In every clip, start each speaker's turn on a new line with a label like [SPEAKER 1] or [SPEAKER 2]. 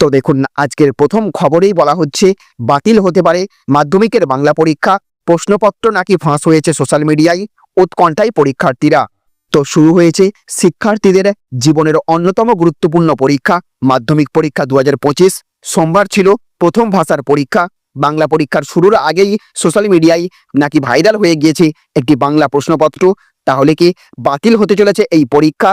[SPEAKER 1] তো দেখুন, আজকের প্রথম খবরেই বলা হচ্ছে, বাতিল হতে পারে মাধ্যমিকের বাংলা পরীক্ষা। প্রশ্নপত্র নাকি ফাঁস হয়েছে সোশ্যাল মিডিয়ায়, উৎকণ্ঠায় পরীক্ষার্থীরা। তো শুরু হয়েছে শিক্ষার্থীদের জীবনের অন্যতম গুরুত্বপূর্ণ পরীক্ষা, মাধ্যমিক পরীক্ষা দু হাজার পঁচিশ। সোমবার ছিল প্রথম ভাষার পরীক্ষা। বাংলা পরীক্ষার শুরুর আগেই সোশ্যাল মিডিয়ায় নাকি ভাইরাল হয়ে গিয়েছে একটি বাংলা প্রশ্নপত্র। তাহলে কি বাতিল হতে চলেছে এই পরীক্ষা?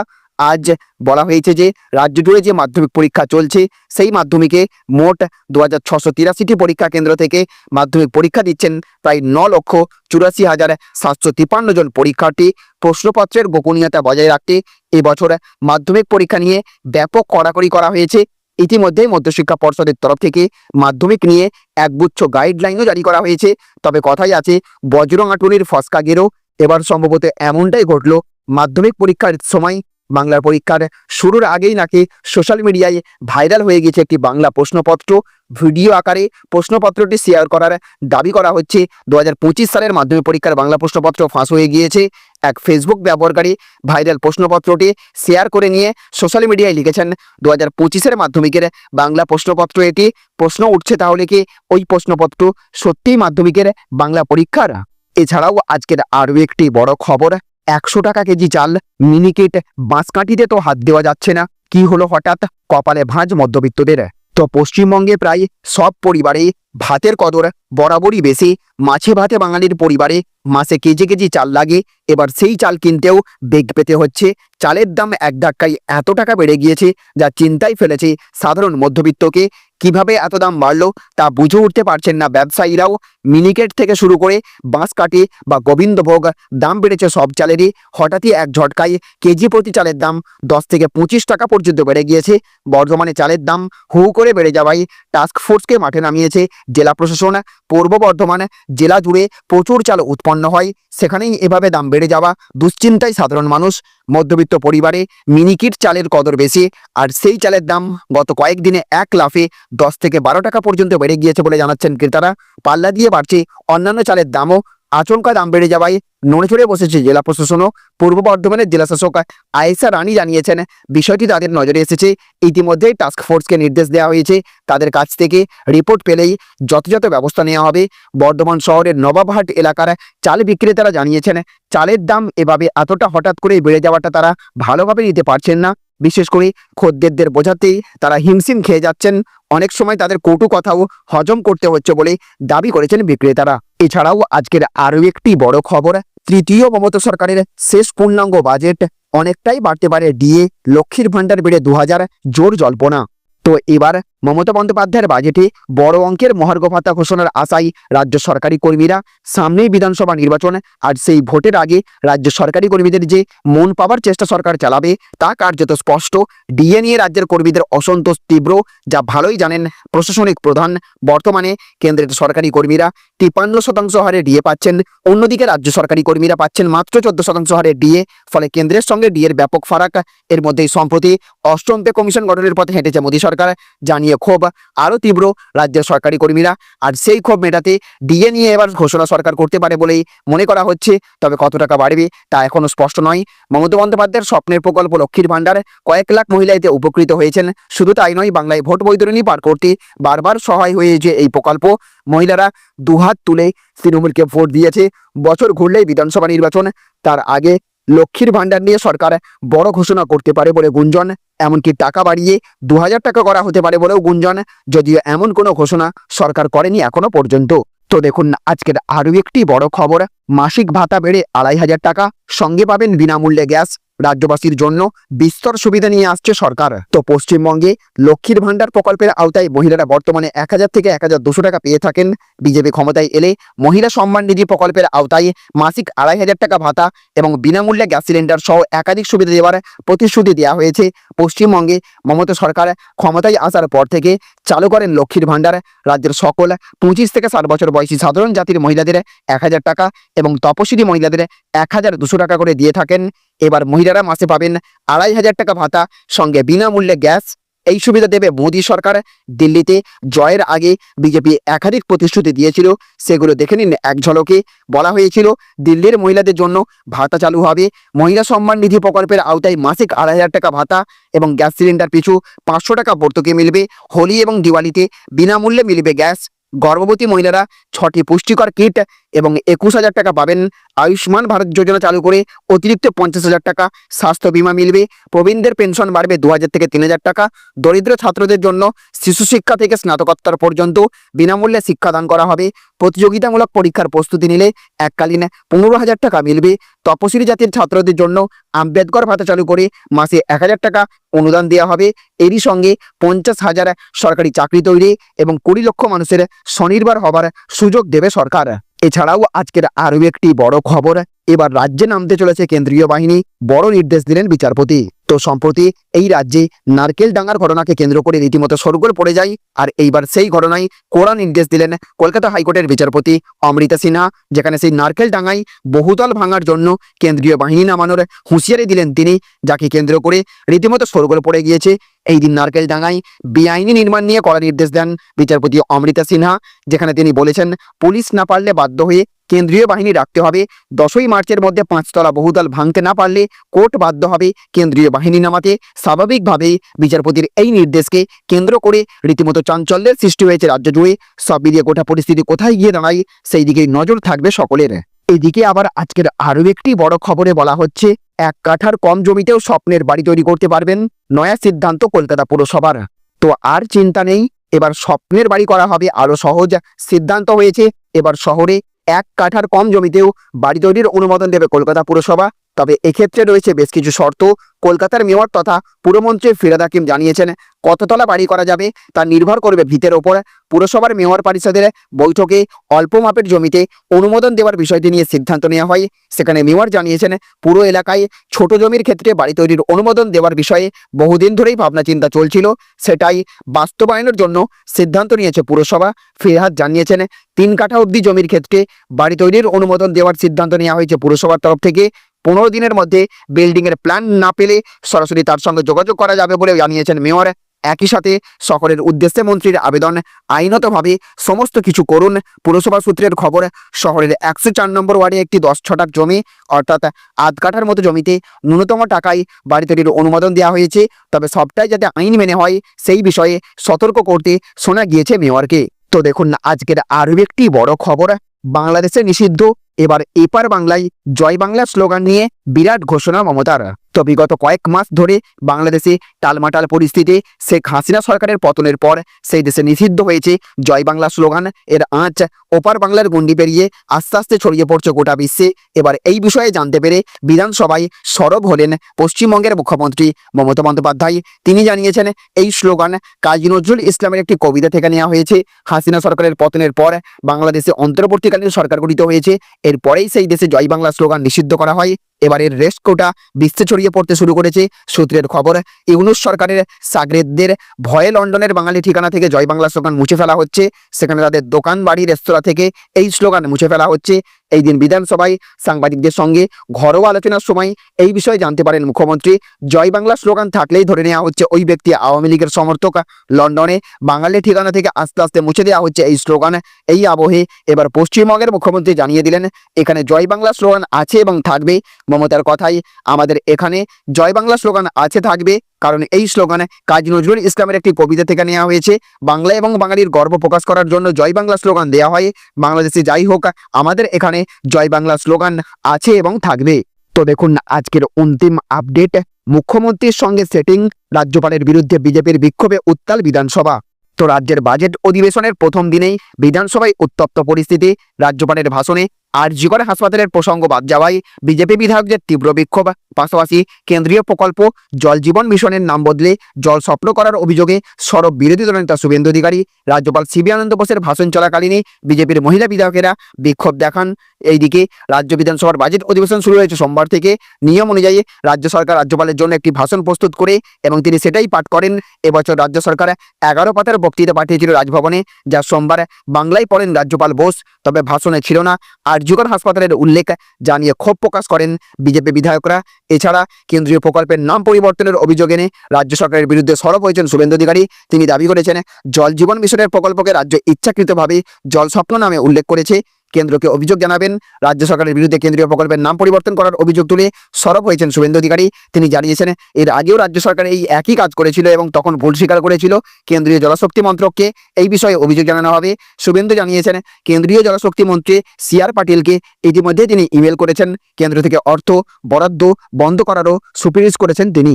[SPEAKER 1] আজ বলা হয়েছে যে রাজ্য জুড়ে যে মাধ্যমিক পরীক্ষা চলছে, সেই মাধ্যমিকে মোট দু হাজার ছশো তিরাশিটি পরীক্ষা কেন্দ্র থেকে মাধ্যমিক পরীক্ষা দিচ্ছেন প্রায় ন লক্ষ চুরাশি হাজার সাতশো তিপান্ন জন পরীক্ষার্থী। প্রশ্নপত্রের গোপনীয়তা বজায় রাখতে এবছর মাধ্যমিক পরীক্ষা নিয়ে ব্যাপক কড়াকড়ি করা হয়েছে। ইতিমধ্যেই মধ্যশিক্ষা পর্ষদের তরফ থেকে মাধ্যমিক নিয়ে একগুচ্ছ গাইডলাইনও জারি করা হয়েছে। তবে কথাই আছে বজ্রঙাটুনির ফসকা গেরো। এবার সম্ভবত এমনটাই ঘটল, মাধ্যমিক পরীক্ষার সময় বাংলার পরীক্ষার শুরুর আগেই নাকি সোশ্যাল মিডিয়ায় ভাইরাল হয়ে গেছে একটি বাংলা প্রশ্নপত্র। ভিডিও আকারে প্রশ্নপত্রটি শেয়ার করার দাবি করা হচ্ছে দু হাজার পঁচিশ সালের মাধ্যমিক পরীক্ষার বাংলা প্রশ্নপত্র ফাঁস হয়ে গিয়েছে। এক ফেসবুক ব্যবহারকারী ভাইরাল প্রশ্নপত্রটি শেয়ার করে নিয়ে সোশ্যাল মিডিয়ায় লিখেছেন দু হাজার পঁচিশের মাধ্যমিকের বাংলা প্রশ্নপত্র এটি। প্রশ্ন উঠছে তাহলে কি ওই প্রশ্নপত্র সত্যিই মাধ্যমিকের বাংলা পরীক্ষার? এছাড়াও আজকের আরও একটি বড় খবর একশো টাকা কেজি চাল, মিনিকেট, বাঁশকাঠিতে তো হাত দেওয়া যাচ্ছে না। কি হলো হঠাৎ? কপালে ভাঁজ মধ্যবিত্তদের। তো পশ্চিমবঙ্গে প্রায় সব পরিবারে ভাতের কদর বরাবরই বেশি। মাছে ভাতে বাঙালির পরিবারে মাসে কেজি কেজি চাল লাগে। এবার সেই চাল কিনতেও বেগ পেতে হচ্ছে। চালের দাম এক ধাক্কায় এত টাকা বেড়ে গিয়েছে যা চিন্তায় ফেলেছে সাধারণ মধ্যবিত্তকে। কীভাবে এত দাম বাড়ল তা বুঝে উঠতে পারছেন না ব্যবসায়ীরাও। মিনিকেট থেকে শুরু করে বাঁশকাঠি বা গোবিন্দভোগ দাম বেড়েছে সব চালেরই। হঠাৎই এক ঝটকায় কেজি প্রতি চালের দাম দশ থেকে পঁচিশ টাকা পর্যন্ত বেড়ে গিয়েছে। বর্ধমানে চালের দাম হু করে বেড়ে যাওয়ায় টাস্ক ফোর্সকে মাঠে নামিয়েছে জেলা প্রশাসন, পূর্ব বর্ধমান, জেলা জুড়ে প্রচুর চাল উৎপন্ন হয়। সেখানেই এভাবে দাম বেড়ে যাওয়া দুশ্চিন্তায় সাধারণ মানুষ, মধ্যবিত্ত পরিবারে মিনিকিট চালের কদর বেশি, আর সেই চালের দাম গত কয়েকদিনে এক লাফে দশ থেকে বারো টাকা পর্যন্ত বেড়ে গিয়েছে বলে জানাচ্ছেন ক্রেতারা। পাল্লা দিয়ে বাড়ছে অন্যান্য চালের দামও আচমকা দাম বেড়ে যাওয়ায় নড়ে চড়ে বসেছে জেলা প্রশাসনও পূর্ব বর্ধমানের জেলা শাসক আয়েশা রানী জানিয়েছেন, বিষয়টি তাদের নজরে এসেছে। ইতিমধ্যেই টাস্ক ফোর্সকে নির্দেশ দেওয়া হয়েছে। তাদের কাছ থেকে রিপোর্ট পেলেই যথাযথ ব্যবস্থা নেওয়া হবে। বর্ধমান শহরের নবাবহাট এলাকার চাল বিক্রেতারা জানিয়েছেন, চালের দাম এভাবে এতটা হঠাৎ করে বেড়ে যাওয়াটা তারা ভালোভাবে নিতে পারছেন না। বিশেষ করে খদ্দেরদের বোঝাতেই তারা হিমশিম খেয়ে যাচ্ছেন। অনেক সময় তাদের কটু কথাও হজম করতে হচ্ছে বলে দাবি করেছেন বিক্রেতারা। এছাড়াও আজকের আরও একটি বড় খবর, তৃতীয় মমতা সরকারের শেষ পূর্ণাঙ্গ বাজেট অনেকটাই বাড়তে পারে ডিএ লক্ষ্মীর ভাণ্ডার বেড়ে দু হাজার জোর জল্পনা। তো এবার মমতা বন্দ্যোপাধ্যায়ের বাজেটে বড় অঙ্কের মহার্ঘ ভাতা ঘোষণার আশায় রাজ্য সরকারি কর্মীরা সামনেই বিধানসভা নির্বাচন। আর সেই ভোটের আগে রাজ্য সরকারি কর্মীদের যে মন পাবার চেষ্টা সরকার চালাবে, তা কার্যত স্পষ্ট। ডিএ নিয়ে রাজ্যের কর্মীদের অসন্তোষ তীব্র, যা ভালোই জানেন প্রশাসনিক প্রধান। বর্তমানে কেন্দ্রের সরকারি কর্মীরা তিপ্পান্ন শতাংশ হারে ডিএ পাচ্ছেন, অন্যদিকে রাজ্য সরকারি কর্মীরা পাচ্ছেন মাত্র চোদ্দ শতাংশ হারে ডিএ। ফলে কেন্দ্রের সঙ্গে ডিএর ব্যাপক ফারাক। এর মধ্যেই সম্প্রতি অষ্টম পে কমিশন গঠনের পথে হেঁটেছে মোদী সরকার, জানিয়ে ক্ষোভ আরও তীব্র রাজ্যের সরকারি কর্মীরা। আর সেই ক্ষোভ মেটাতে ডিএ নিয়ে এবার ঘোষণা সরকার করতে পারে বলেই মনে করা হচ্ছে। তবে কত টাকা বাড়বে তা এখনও স্পষ্ট নয়। মমতা বন্দ্যোপাধ্যায়ের স্বপ্নের প্রকল্প লক্ষ্মীর ভাণ্ডার কয়েক লাখ মহিলা এতে উপকৃত হয়েছেন। শুধু তাই নয়, বাংলায় ভোট বৈতরণী পার করতে বারবার সহায় হয়েছে এই প্রকল্প। মহিলারা দুহাত তুলে তৃণমূলকে ভোট দিয়েছে। বছর ঘুরলেই বিধানসভা নির্বাচন। তার আগে লক্ষ্মীর ভাণ্ডার নিয়ে সরকার বড় ঘোষণা করতে পারে বলে গুঞ্জন, এমনকি টাকা বাড়িয়ে দু হাজার টাকা করা হতে পারে বলেও গুঞ্জন, যদিও এমন কোনো ঘোষণা সরকার করেনি এখনও পর্যন্ত। তো দেখুন, আজকের আরও একটি বড় খবর, মাসিক ভাতা বেড়ে আড়াই হাজার টাকা, সঙ্গে পাবেন বিনামূল্যে গ্যাস। রাজ্যবাসীর জন্য বিস্তর সুবিধা নিয়ে আসছে সরকার। তো পশ্চিমবঙ্গে লক্ষ্মীর ভাণ্ডার প্রকল্পের আওতায় মহিলারা বর্তমানে এক হাজার থেকে এক হাজার দুশো টাকা পেয়ে থাকেন। বিজেপি ক্ষমতায় এলে মহিলা সম্মান নিধি প্রকল্পের আওতায় মাসিক আড়াই হাজার টাকা ভাতা এবং বিনামূল্যে গ্যাস সিলিন্ডার সহ একাধিক সুবিধা দেওয়ার প্রতিশ্রুতি দেওয়া হয়েছে। পশ্চিমবঙ্গে মমতা সরকার ক্ষমতায় আসার পর থেকে চালু করেন লক্ষ্মীর ভাণ্ডার। রাজ্যের সকল পঁচিশ থেকে ষাট বছর বয়সী সাধারণ জাতির মহিলাদের এক হাজার টাকা এবং তপশিলি মহিলাদের এক হাজার দুশো টাকা করে দিয়ে থাকেন। এবার মহিলারা মাসে পাবেন আড়াই হাজার টাকা ভাতা, সঙ্গে বিনামূল্যে গ্যাস। এই সুবিধা দেবে মোদী সরকার। দিল্লিতে জয়ের আগে বিজেপি একাধিক প্রতিশ্রুতি দিয়েছিল, সেগুলো দেখে নিন এক ঝলকে। বলা হয়েছিল, দিল্লির মহিলাদের জন্য ভাতা চালু হবে। মহিলা সম্মান নিধি প্রকল্পের আওতায় মাসিক আড়াই হাজার টাকা ভাতা এবং গ্যাস সিলিন্ডার পিছু পাঁচশো টাকা ভর্তুকি মিলবে। হোলি এবং দিওয়ালিতে বিনামূল্যে মিলবে গ্যাস। গর্ভবতী মহিলারা ছটি পুষ্টিকর কিট এবং একুশ হাজার টাকা পাবেন আয়ুষ্মান ভারত যোজনা চালু করে অতিরিক্ত পঞ্চাশ হাজার টাকা স্বাস্থ্য বীমা মিলবে। প্রবীণদের পেনশন বাড়বে দু হাজার থেকে তিন হাজার টাকা। দরিদ্র ছাত্রদের জন্য শিশু শিক্ষা থেকে স্নাতকোত্তর পর্যন্ত বিনামূল্যে শিক্ষাদান করা হবে। প্রতিযোগিতামূলক পরীক্ষার প্রস্তুতি নিলে এককালীন পনেরো হাজার টাকা মিলবে। তপশিলি জাতির ছাত্রদের জন্য আম্বেদকর ভাতা চালু করে মাসে এক হাজার টাকা অনুদান দেওয়া হবে। এরই সঙ্গে পঞ্চাশ হাজার সরকারি চাকরি তৈরি এবং কুড়ি লক্ষ মানুষের স্বনির্ভর হবার সুযোগ দেবে সরকার। এছাড়াও আজকের আরও একটি বড় খবর, এবার রাজ্যে নামতে চলেছে কেন্দ্রীয় বাহিনী, বড় নির্দেশ দিলেন বিচারপতি। তো সম্প্রতি এই রাজ্যে নারকেল ডাঙ্গার ঘটনাকে কেন্দ্র করে রীতিমতো সরগোল পড়ে যায়, আর এইবার সেই ঘটনায় কোরা নির্দেশ দিলেন কলকাতা হাইকোর্টের বিচারপতি অমৃতা সিনহা, যেখানে সেই নারকেল ডাঙ্গায় বহুতল ভাঙার জন্য কেন্দ্রীয় বাহিনী নামানোর হুঁশিয়ারি দিলেন তিনি, যাকে কেন্দ্র করে রীতিমতো সরগোল পড়ে গিয়েছে। এই দিন নারকেল ডাঙ্গায় বেআইনি নির্মাণ নিয়ে কড়া নির্দেশ দেন বিচারপতি অমৃতা সিনহা, যেখানে তিনি বলেছেন, পুলিশ না পারলে বাধ্য হয়ে কেন্দ্রীয় বাহিনী রাখতে হবে। দশই মার্চের মধ্যে পাঁচতলা বহুদল ভাঙতে না পারলে কোর্ট বাধ্য হবে কেন্দ্রীয় বাহিনী নামাতে। স্বাভাবিকভাবেই বিচারপতির এই নির্দেশকে কেন্দ্র করে রীতিমতো চাঞ্চল্যের সৃষ্টি হয়েছে রাজ্য জুড়ে। সব মিলিয়ে গোটা পরিস্থিতি কোথায় গিয়ে দাঁড়ায়, সেই দিকে নজর থাকবে সকলের। এদিকে আবার আজকের আরও একটি বড় খবরে বলা হচ্ছে, এক কাঠার কম জমিতেও স্বপ্নের বাড়ি তৈরি করতে পারবেন নয়া সিদ্ধান্ত কলকাতা পুরসভার। তো আর চিন্তা নেই, এবার স্বপ্নের বাড়ি করা হবে আরও সহজ সিদ্ধান্ত হয়েছে। এবার শহরে এক কাঠার কম জমিতেও বাড়ি তৈরির অনুমোদন দেবে কলকাতা পুরসভা। তবে এক্ষেত্রে রয়েছে বেশ কিছু শর্ত। কলকাতার মেয়র তথা পুরমন্ত্রী ফিরাদ হাকিম জানিয়েছেন, কততলা বাড়ি করা যাবে তা নির্ভর করবে ভিতের ওপর। পুরসভার মেয়র পরিষদের বৈঠকে অল্প মাপের জমিতে অনুমোদন দেওয়ার বিষয়টি নিয়ে সিদ্ধান্ত নেওয়া হয়। সেখানে মেয়র জানিয়েছেন, পুরো এলাকায় ছোট জমির ক্ষেত্রে বাড়ি তৈরির অনুমোদন দেওয়ার বিষয়ে বহুদিন ধরেই ভাবনা চিন্তা চলছিল। সেটাই বাস্তবায়নের জন্য সিদ্ধান্ত নিয়েছে পুরসভা। ফিরহাদ জানিয়েছেন, তিন কাঠা অবধি জমির ক্ষেত্রে বাড়ি তৈরির অনুমোদন দেওয়ার সিদ্ধান্ত নেওয়া হয়েছে পুরসভার তরফ থেকে। পনেরো দিনের মধ্যে বিল্ডিং এর প্ল্যান না পেলে সরাসরি তার সঙ্গে যোগাযোগ করা যাবে বলে জানিয়েছেন মেয়র একই সাথে সকলের উদ্দেশ্যে মন্ত্রীর আবেদন আইনতভাবে সমস্ত কিছু করুন। পুরসভা সূত্রের খবর, শহরের একশো চার নম্বর ওয়ার্ডে একটি দশ ছটাক জমি, অর্থাৎ আধ কাঠার মতো জমিতে ন্যূনতম টাকায় বাড়ি তৈরির অনুমোদন দেওয়া হয়েছে। তবে সবটাই যাতে আইন মেনে হয়, সেই বিষয়ে সতর্ক করতে শোনা গিয়েছে মেয়রকে তো দেখুন, আজকের আরও একটি বড় খবর। বাংলাদেশে নিষিদ্ধ এবার এপার বাংলায় জয় বাংলা স্লোগান নিয়ে বিরাট ঘোষণা মমতার। তো বিগত কয়েক মাস ধরে বাংলাদেশে টালমাটাল পরিস্থিতি, শেখ হাসিনা সরকারের পতনের পর সেই দেশে নিষিদ্ধ হয়েছে। জয় বাংলা স্লোগান, এর আঁচ ওপার বাংলার গণ্ডি পেরিয়ে আস্তে আস্তে ছড়িয়ে পড়ছে গোটা বিশ্বে। এবার এই বিষয়ে জানতে পেরে বিধানসভায় সরব হলেন পশ্চিমবঙ্গের মুখ্যমন্ত্রী মমতা বন্দ্যোপাধ্যায়। তিনি জানিয়েছেন, এই স্লোগান কাজী নজরুল ইসলামের একটি কবিতা থেকে নেওয়া হয়েছে। হাসিনা সরকারের পতনের পর বাংলাদেশে অন্তর্বর্তীকালীন সরকার গঠিত হয়েছে। এরপরেই সেই দেশে জয় বাংলা স্লোগান নিষিদ্ধ করা হয়। এবারের রেস্ট কোটা বিশ্বে ছড়িয়ে পড়তে শুরু করেছে। সূত্রের খবর, ইউনুস সরকারের সাগরেদদের ভয়ে লন্ডনের বাঙালি ঠিকানা থেকে জয় বাংলা স্লোগান মুছে ফেলা হচ্ছে। সেখানে তাদের দোকান, বাড়ি, রেস্তোরাঁ থেকে এই স্লোগান মুছে ফেলা হচ্ছে। এই দিন বিধানসভায় সাংবাদিকদের সঙ্গে ঘরোয়া আলোচনার সময় এই বিষয়ে জানতে পারেন মুখ্যমন্ত্রী। জয় বাংলা স্লোগান থাকলেই ধরে নেওয়া হচ্ছে ওই ব্যক্তি। আওয়ামী লীগের সমর্থক লন্ডনে বাঙালি ঠিকানা থেকে আস্তে আস্তে মুছে দেওয়া হচ্ছে এই স্লোগান। এই আবহে এবার পশ্চিমবঙ্গের মুখ্যমন্ত্রী জানিয়ে দিলেন, এখানে জয় বাংলা স্লোগান আছে এবং থাকবে। মমতার কথাই আমাদের এখানে জয় বাংলা স্লোগান আছে থাকবে। কারণ এই স্লোগানে কাজী নজরুল ইসলামের একটি কবিতা থেকে নেওয়া হয়েছে। বাংলা এবং বাঙালির গর্ব প্রকাশ করার জন্য জয় বাংলা স্লোগান দেওয়া হয়। বাংলাদেশে যাই হোক, আমাদের এখানে জয় বাংলা স্লোগান আছে এবং থাকবে। তো দেখুন, আজকের অন্তিম আপডেট, মুখ্যমন্ত্রীর সঙ্গে সেটিং রাজ্যপালের বিরুদ্ধে বিজেপির বিক্ষোভে উত্তাল বিধানসভা। তো রাজ্যের বাজেট অধিবেশনের প্রথম দিনেই বিধানসভায় উত্তপ্ত পরিস্থিতি, রাজ্যপালের ভাষণে আরজিকর হাসপাতালের প্রসঙ্গ বাদ যাওয়ায় বিজেপি বিধায়কদের তীব্র বিক্ষোভ। পাশাপাশি কেন্দ্রীয় প্রকল্প জল জীবন মিশনের নাম বদলে জল স্বপ্ন করার অভিযোগে সরব বিরোধী দলনেতা শুভেন্দু অধিকারী, রাজ্যপাল সিবি আনন্দ বোসের ভাষণ চলাকালীনই বিজেপির মহিলা বিধায়কেরা বিক্ষোভ দেখান। এইদিকে রাজ্য বিধানসভার বাজেট অধিবেশন শুরু হয়েছে সোমবার থেকে। নিয়ম অনুযায়ী রাজ্য সরকার রাজ্যপালের জন্য একটি ভাষণ প্রস্তুত করে এবং তিনি সেটাই পাঠ করেন। এবছর রাজ্য সরকার এগারো পাতার বক্তৃতা পাঠিয়েছিল রাজভবনে, যা সোমবার বাংলায় পড়েন রাজ্যপাল বোস। তবে ভাষণে ছিল না। আরজিকর হাসপাতালের উল্লেখ জানিয়ে ক্ষোভ প্রকাশ করেন বিজেপি বিধায়করা। এছাড়া কেন্দ্রীয় প্রকল্পের নাম পরিবর্তনের অভিযোগ এনে রাজ্য সরকারের বিরুদ্ধে সরব হয়েছেন শুভেন্দু অধিকারী। তিনি দাবি করেছেন, জল জীবন মিশনের প্রকল্পকে রাজ্য ইচ্ছাকৃতভাবে জল স্বপ্ন নামে উল্লেখ করেছে। কেন্দ্রকে অভিযোগ জানাবেন। রাজ্য সরকারের বিরুদ্ধে কেন্দ্রীয় প্রকল্পের নাম পরিবর্তন করার অভিযোগ তুলে সরব হয়েছেন শুভেন্দু অধিকারী। তিনি জানিয়েছেন, এর আগেও রাজ্য সরকার এই একই কাজ করেছিল এবং তখন ভুল স্বীকার করেছিল। কেন্দ্রীয় জলশক্তি মন্ত্রককে এই বিষয়ে অভিযোগ জানানো হবে। শুভেন্দু জানিয়েছেন, কেন্দ্রীয় জলশক্তি মন্ত্রী সি আর পাটিলকে ইতিমধ্যে তিনি ইমেল করেছেন। কেন্দ্র থেকে অর্থ বরাদ্দ বন্ধ করারও সুপারিশ করেছেন তিনি।